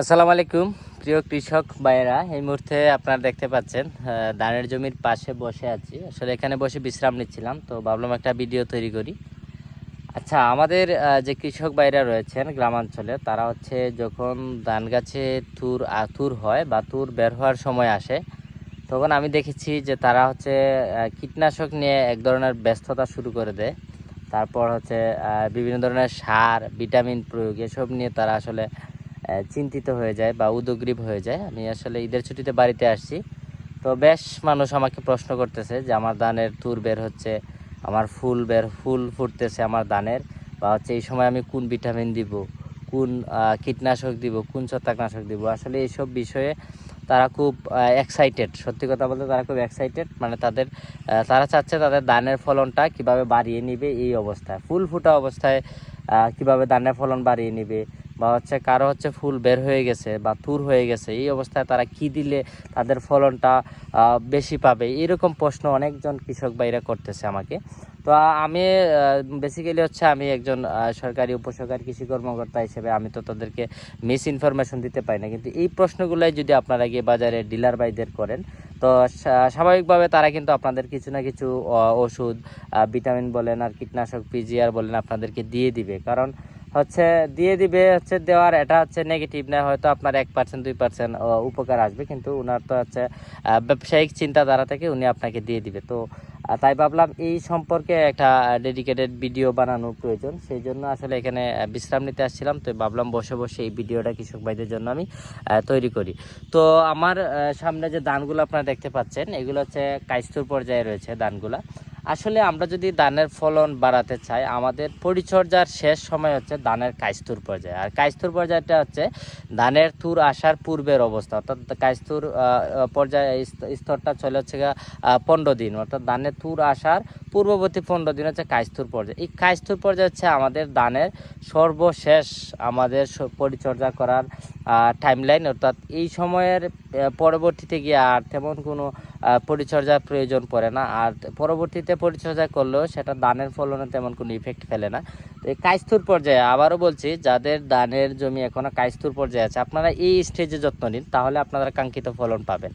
আসসালামু আলাইকুম, প্রিয় কৃষক ভাইয়েরা। এই মুহূর্তে আপনারা দেখতে পাচ্ছেন ধানের জমির পাশে বসে আছি। আসলে এখানে বসে বিশ্রাম নিচ্ছিলাম, তো ভাবলাম একটা ভিডিও তৈরি করি। আচ্ছা আমাদের যে কৃষক ভাইরা রয়েছেন গ্রামাঞ্চলে, তারা হচ্ছে যখন ধান গাছে তুর আতুর হয় বা তুর বের হওয়ার সময় আসে, তখন আমি দেখেছি যে তারা হচ্ছে কীটনাশক নিয়ে এক ধরনের ব্যস্ততা শুরু করে দেয়। তারপর হচ্ছে বিভিন্ন ধরনের সার, ভিটামিন প্রয়োগ, এসব নিয়ে তারা আসলে চিন্তিত হয়ে যায় বা উদগ্রীব হয়ে যায়। আমি আসলে ঈদের ছুটিতে বাড়িতে আসছি। তো বেশ মানুষ আমাকে প্রশ্ন করতেছে যে, আমার ধানের তুর বের হচ্ছে, আমার ফুল বের, ফুল ফুটতেছে আমার ধানের বা হচ্ছে এই সময় আমি কোন ভিটামিন দিব, কোন কীটনাশক দিব, কোন ছত্রাকনাশক দিব? আসলে এইসব বিষয়ে তারা খুব এক্সাইটেড সত্যি কথা বলতে তারা খুব এক্সাইটেড মানে তাদের তারা চাচ্ছে তাদের ধানের ফলনটা কীভাবে বাড়িয়ে নিবে এই অবস্থায়। ফুল ফুটা অবস্থায় কীভাবে ধানের ফলন বাড়িয়ে নিবে বা হচ্ছে কারও হচ্ছে ফুল বের হয়ে গেছে বা তুর হয়ে গেছে, এই অবস্থায় তারা কি দিলে তাদের ফলনটা বেশি পাবে? এরকম প্রশ্ন অনেকজন কৃষক ভাইরা করতেছে আমাকে। তো আমি বেসিক্যালি হচ্ছে আমি একজন সরকারি উপসরকারি কৃষি কর্মকর্তা হিসেবে আমি তো তাদেরকে মিস ইনফরমেশন দিতে পারি না। কিন্তু এই প্রশ্নগুলোই যদি আপনারা গিয়ে বাজারে ডিলার বাইদের করেন, তো স্বাভাবিকভাবে তারা কিন্তু আপনাদের কিছু না কিছু ওষুধ ভিটামিন বলেন আর কীটনাশক পিজিআর বলেন আপনাদেরকে দিয়ে দিবে। কারণ হচ্ছে দিয়ে দিবে হচ্ছে দেওয়ার, এটা হচ্ছে নেগেটিভ না, হয়তো আপনার এক পার্সেন্ট দুই পার্সেন্ট উপকার আসবে, কিন্তু ওনার তো হচ্ছে ব্যবসায়িক চিন্তাধারা থেকে উনি আপনাকে দিয়ে দিবে। তো তাই ভাবলাম এই সম্পর্কে একটা ডেডিকেটেড ভিডিও বানানোর প্রয়োজন, সেই জন্য আসলে এখানে বিশ্রাম নিতে আসছিলাম, তো ভাবলাম বসে বসে এই ভিডিওটা কৃষক ভাইদের জন্য আমি তৈরি করি। তো আমার সামনে যে ধানগুলো আপনারা দেখতে পাচ্ছেন, এগুলো হচ্ছে কাইস্তুর পর্যায়ে রয়েছে ধানগুলা আসলে আমরা যদি ধানের ফলন বাড়াতে চাই, আমাদের পরিচর্যার শেষ সময় হচ্ছে ধানের কাইস্তুর পর্যায়ে। আর কাইস্তুর পর্যায়টা হচ্ছে ধানের তুর আসার পূর্বের অবস্থা। অর্থাৎ কাইস্তুর পর্যায়ে স্তরটা চলে হচ্ছে পনেরো দিন। অর্থাৎ ধানের তুর আসার পূর্ববর্তী পনেরো দিন হচ্ছে কাইস্তুর পর্যায়ে। এই কাইস্তুর পর্যায়ে হচ্ছে আমাদের ধানের সর্বশেষ আমাদের পরিচর্যা করার টাইমলাইন অর্থাৎ এই সময়ের পরবর্তীতে গিয়ে আর তেমন কোনো পরিচর্যার প্রয়োজন পড়ে না। আর পরবর্তীতে পরিচর্যা করলেও সেটা ধানের ফলনে তেমন কোনো ইফেক্ট ফেলে না। তো এই কাইস্তুর পর্যায়ে আবারও বলছি, যাদের ধানের জমি এখনও কাইস্তুর পর্যায়ে আছে, আপনারা এই স্টেজে যত্ন নিন, তাহলে আপনারা কাঙ্ক্ষিত ফলন পাবেন।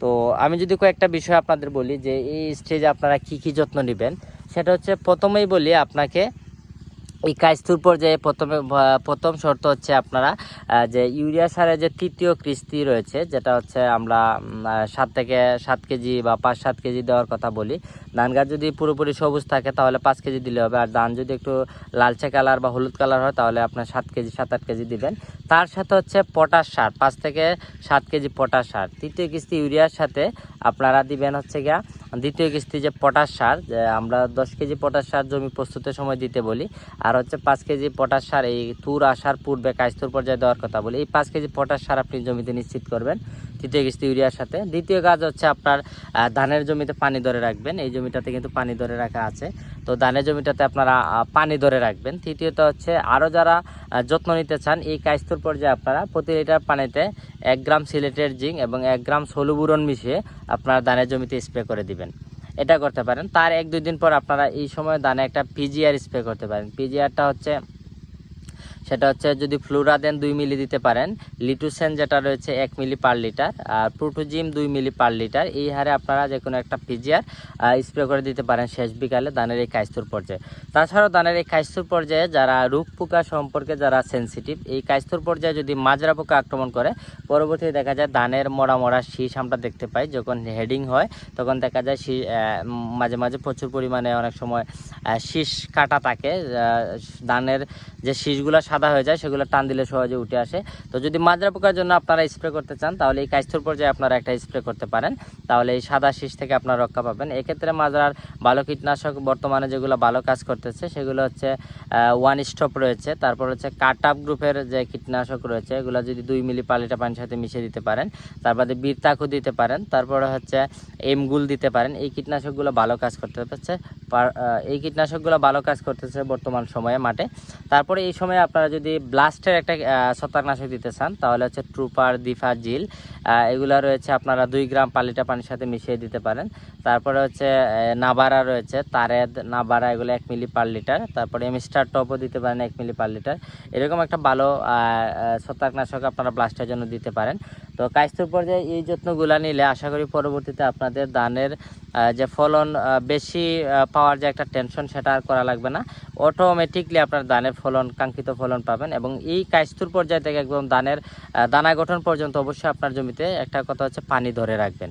তো আমি যদি কয়েকটা বিষয় আপনাদের বলি, যে এই স্টেজে আপনারা কি কি যত্ন নেবেন, সেটা হচ্ছে প্রথমেই বলি আপনাকে এই কাইস্তুর পর্যায়ে প্রথমে প্রথম শর্ত হচ্ছে আপনারা যে ইউরিয়া সারের যে তৃতীয় কিস্তি রয়েছে, যেটা হচ্ছে আমরা সাত থেকে সাত কেজি বা পাঁচ সাত কেজি দেওয়ার কথা বলি। ধান গাছ যদি পুরোপুরি সবুজ থাকে, তাহলে পাঁচ কেজি দিলে হবে। আর ধান যদি একটু লালচে কালার বা হলুদ কালার হয়, তাহলে আপনার সাত কেজি, সাত আট কেজি দিবেন। তার সাথে হচ্ছে পটাশ সার, পাঁচ থেকে সাত কেজি পটাশ সার। তৃতীয় কিস্তি ইউরিয়ার সাথে আপনারা দিবেন হচ্ছে গিয়া দ্বিতীয় কিস্তি যে পটাশ সার আমরা দশ কেজি পটাশ সার জমি প্রস্তুতের সময় দিতে বলি, আর হচ্ছে পাঁচ কেজি পটাশ সার এই তুর আসার পূর্বে কাইস্তুর পর্যায়ে দেওয়ার কথা বলি। এই পাঁচ কেজি পটাশ সার আপনি জমিতে নিশ্চিত করবেন, তৃতীয় কিস্তি ইউরিয়ার সাথে। দ্বিতীয় কাজ হচ্ছে আপনার ধানের জমিতে পানি ধরে রাখবেন। এই জমিটাতে কিন্তু পানি ধরে রাখা আছে। তো ধানের জমিটাতে আপনারা পানি ধরে রাখবেন। তৃতীয়ত হচ্ছে আরও যারা যত্ন নিতে চান, এই কাইস্তুর পর্যায়ে আপনারা প্রতি লিটার পানিতে এক গ্রাম সিলেটের জিঙ্ক এবং এক গ্রাম সলুবুরন মিশিয়ে আপনার ধানের জমিতে স্প্রে করে দিবেন। এটা করতে পারেন। তার এক দুই দিন পর আপনারা এই সময় দানে একটা পিজিআর স্প্রে করতে পারেন। পিজিআরটা হচ্ছে সেটা হচ্ছে যদি ফ্লুরা দেন দুই মিলি দিতে পারেন লিটুসেন যেটা রয়েছে এক মিলি পার লিটার আর প্রোটোজিম দুই মিলি পার লিটার এই হারে আপনারা যে কোনো একটা পিজিআর স্প্রে করে দিতে পারেন শেষ বিকালে ধানের এই কাইস্তুর পর্যায়ে। তাছাড়াও ধানের এই কাইস্তুর পর্যায়ে যারা রোগ পোকা সম্পর্কে যারা সেন্সিটিভ এই কাইস্তুর পর্যায়ে যদি মাজরা পোকা আক্রমণ করে, পরবর্তীতে দেখা যায় ধানের মরা মরা শীষ আমরা দেখতে পাই। যখন হেডিং হয়, তখন দেখা যায় মাঝে মাঝে প্রচুর পরিমাণে অনেক সময় শীষ কাটা থাকে ধানের যে শীষগুলো সাদা হয়ে যায়, সেগুলো টান দিলে সহজে উঠে আসে। তো যদি মাজরা পোকার জন্য আপনারা স্প্রে করতে চান, তাহলে এই কাইস্থর পর্যায়ে আপনারা একটা স্প্রে করতে পারেন। তাহলে এই সাদা শীষ থেকে আপনারা রক্ষা পাবেন। এক্ষেত্রে মাজরার ভালো কীটনাশক বর্তমানে যেগুলো ভালো কাজ করতেছে, সেগুলো হচ্ছে ওয়ান স্টপ রয়েছে। তারপর হচ্ছে কাট আপ গ্রুপের যে কীটনাশক রয়েছে, এগুলো যদি দুই মিলি পালিটা পানির সাথে মিশিয়ে দিতে পারেন তারপরে বীরতাকু দিতে পারেন, তারপরে হচ্ছে এমগুল দিতে পারেন। এই কীটনাশকগুলো ভালো কাজ করতে হচ্ছে পার- এই কীটনাশকগুলো ভালো কাজ করতেছে বর্তমান সময়ে মাঠে। তারপরে এই সময় আপনারা আপনারা যদি ব্লাস্টের একটা ছত্রাকনাশক দিতে চান, তাহলে হচ্ছে ট্রুপার, দিফা, জিল এগুলা রয়েছে আপনারা দুই গ্রাম পার লিটার পানির সাথে মিশিয়ে দিতে পারেন। তারপরে হচ্ছে নাবারা রয়েছে, তারেদ, নাবারা, এগুলো এক মিলি পার লিটার। তারপরে এমিস্টার টপও দিতে পারেন এক মিলি পার লিটার। এরকম একটা ভালো ছত্রাকনাশক আপনারা ব্লাস্টের জন্য দিতে পারেন। তো কাইস্তুর পর্যায়ে এই যত্নগুলা নিলে আশা করি পরবর্তীতে আপনাদের ধানের যে ফলন বেশি পাওয়ার যে একটা টেনশন সেটা আর করা লাগবে না। অটোমেটিকলি আপনার ধানের ফলন, কাঙ্ক্ষিত ফলন পাবেন এবং এই কাইস্তুর পর্যায় থেকে একদম ধানের দানা গঠন পর্যন্ত অবশ্যই আপনার জমিতে একটা কথা হচ্ছে পানি ধরে রাখবেন।